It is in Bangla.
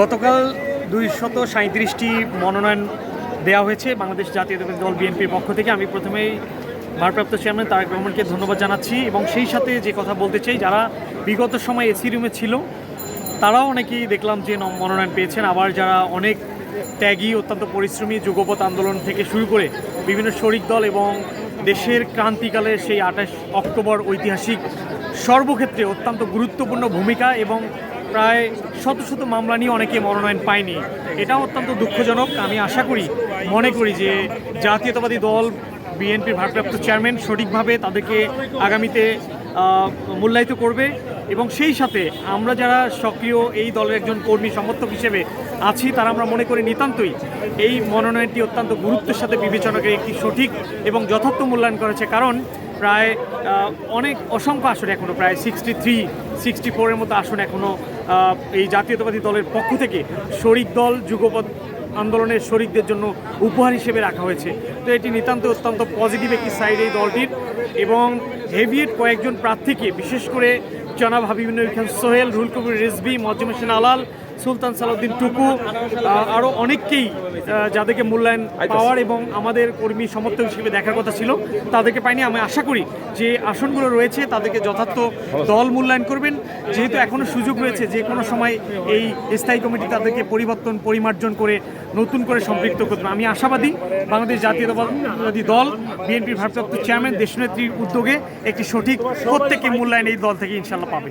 গতকাল দুইশত সাঁত্রিশটি মনোনয়ন দেওয়া হয়েছে বাংলাদেশ জাতীয় দল বিএনপির পক্ষ থেকে। আমি প্রথমেই ভারপ্রাপ্ত চেয়ারম্যান তারেক রহমানকে ধন্যবাদ জানাচ্ছি এবং সেই সাথে যে কথা বলতে চাই, যারা বিগত সময় এসি রুমে ছিল, তারাও অনেকেই দেখলাম যে মনোনয়ন পেয়েছেন। আবার যারা অনেক ত্যাগী, অত্যন্ত পরিশ্রমী যুগপথ আন্দোলন থেকে শুরু করে বিভিন্ন শরিক দল এবং দেশের ক্রান্তিকালে সেই আঠাশ অক্টোবর ঐতিহাসিক সর্বক্ষেত্রে অত্যন্ত গুরুত্বপূর্ণ ভূমিকা এবং প্রায় শত শত মামলা নিয়ে অনেকে মনোনয়ন পায়নি। এটা অত্যন্ত দুঃখজনক। আমি আশা করি, মনে করি যে জাতীয়তাবাদী দল, বিএনপির ভারপ্রাপ্ত চেয়ারম্যান সঠিকভাবে তাদেরকে আগামীতে মূল্যায়িত করবে এবং সেই সাথে আমরা যারা সক্রিয় এই দলের একজন কর্মী সমর্থক হিসেবে আছি, তারা আমরা মনে করি নিতান্তই এই মনোনয়নটি অত্যন্ত গুরুত্বের সাথে বিবেচনা করে একটি সঠিক এবং যথার্থ মূল্যায়ন করেছে। কারণ প্রায় অনেক অসংখ্য আসন এখনও প্রায় সিক্সটি থ্রি সিক্সটি ফোরের মতো আসন এখনও এই জাতীয়তাবাদী দলের পক্ষ থেকে শরিক দল যুগপথ আন্দোলনের শরিকদের জন্য উপহার হিসেবে রাখা হয়েছে। তো এটি নিতান্ত অত্যন্ত পজিটিভ একটি সাইড এই দলটির এবং হেভিয়েট কয়েকজন প্রার্থীকে, বিশেষ করে জনাব হাবিবিন খান সোহেল রুল কবির রিজবি আলাল সুলতান সালাউদ্দিন টুকু আরও অনেককেই যাদেরকে মূল্যায়ন পাওয়ার এবং আমাদের কর্মী সমর্থক হিসেবে দেখার কথা ছিল, তাদেরকে পাইনি। আমি আশা করি যে আসনগুলো রয়েছে, তাদেরকে যথার্থ দল মূল্যায়ন করবেন। যেহেতু এখনও সুযোগ রয়েছে যে কোনো সময় এই স্থায়ী কমিটি তাদেরকে পরিবর্তন, পরিমার্জন করে নতুন করে সম্পৃক্ত করবে আমি আশাবাদী বাংলাদেশ জাতীয়তাবাদী দল, বিএনপির ভারপ্রাপ্ত চেয়ারম্যান, দেশনেত্রীর উদ্যোগে একটি সঠিক প্রত্যেকে মূল্যায়ন এই দল থেকে ইনশাল্লাহ পাবে।